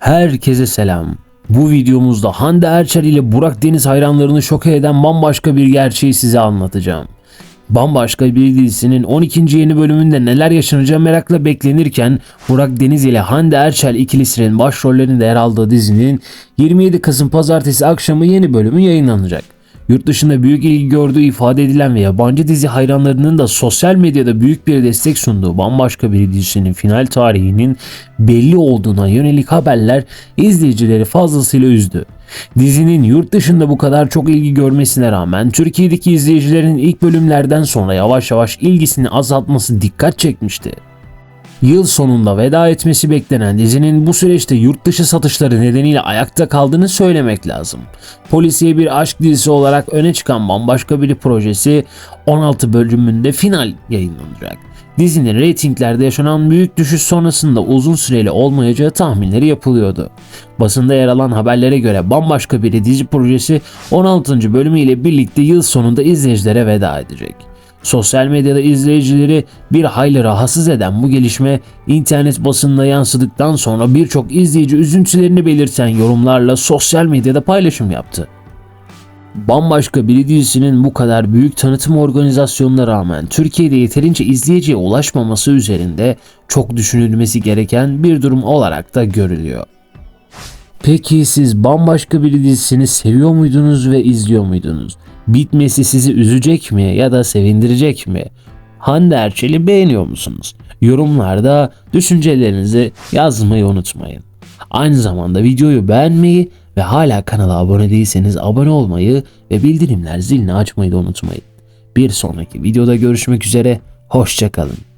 Herkese selam. Bu videomuzda Hande Erçel ile Burak Deniz hayranlarını şoke eden bambaşka bir gerçeği size anlatacağım. Bambaşka bir dizisinin 12. yeni bölümünde neler yaşanacağı merakla beklenirken Burak Deniz ile Hande Erçel ikilisinin başrollerinde yer aldığı dizinin 27 Kasım pazartesi akşamı yeni bölümü yayınlanacak. Yurt dışında büyük ilgi gördüğü ifade edilen ve yabancı dizi hayranlarının da sosyal medyada büyük bir destek sunduğu bambaşka bir dizinin final tarihinin belli olduğuna yönelik haberler izleyicileri fazlasıyla üzdü. Dizinin yurt dışında bu kadar çok ilgi görmesine rağmen Türkiye'deki izleyicilerin ilk bölümlerden sonra yavaş yavaş ilgisini azaltması dikkat çekmişti. Yıl sonunda veda etmesi beklenen dizinin bu süreçte yurt dışı satışları nedeniyle ayakta kaldığını söylemek lazım. Polisiye bir aşk dizisi olarak öne çıkan bambaşka bir projesi 16 bölümünde final yayınlanacak. Dizinin reytinglerde yaşanan büyük düşüş sonrasında uzun süreli olmayacağı tahminleri yapılıyordu. Basında yer alan haberlere göre bambaşka bir dizi projesi 16. bölümüyle birlikte yıl sonunda izleyicilere veda edecek. Sosyal medyada izleyicileri bir hayli rahatsız eden bu gelişme internet basınına yansıdıktan sonra birçok izleyici üzüntülerini belirten yorumlarla sosyal medyada paylaşım yaptı. Bambaşka bir dizisinin bu kadar büyük tanıtım organizasyonuna rağmen Türkiye'de yeterince izleyiciye ulaşmaması üzerinde çok düşünülmesi gereken bir durum olarak da görülüyor. Peki siz bambaşka bir dizisini seviyor muydunuz ve izliyor muydunuz? Bitmesi sizi üzecek mi ya da sevindirecek mi? Hande Erçel'i beğeniyor musunuz? Yorumlarda düşüncelerinizi yazmayı unutmayın. Aynı zamanda videoyu beğenmeyi ve hala kanala abone değilseniz abone olmayı ve bildirimler zilini açmayı da unutmayın. Bir sonraki videoda görüşmek üzere, hoşçakalın.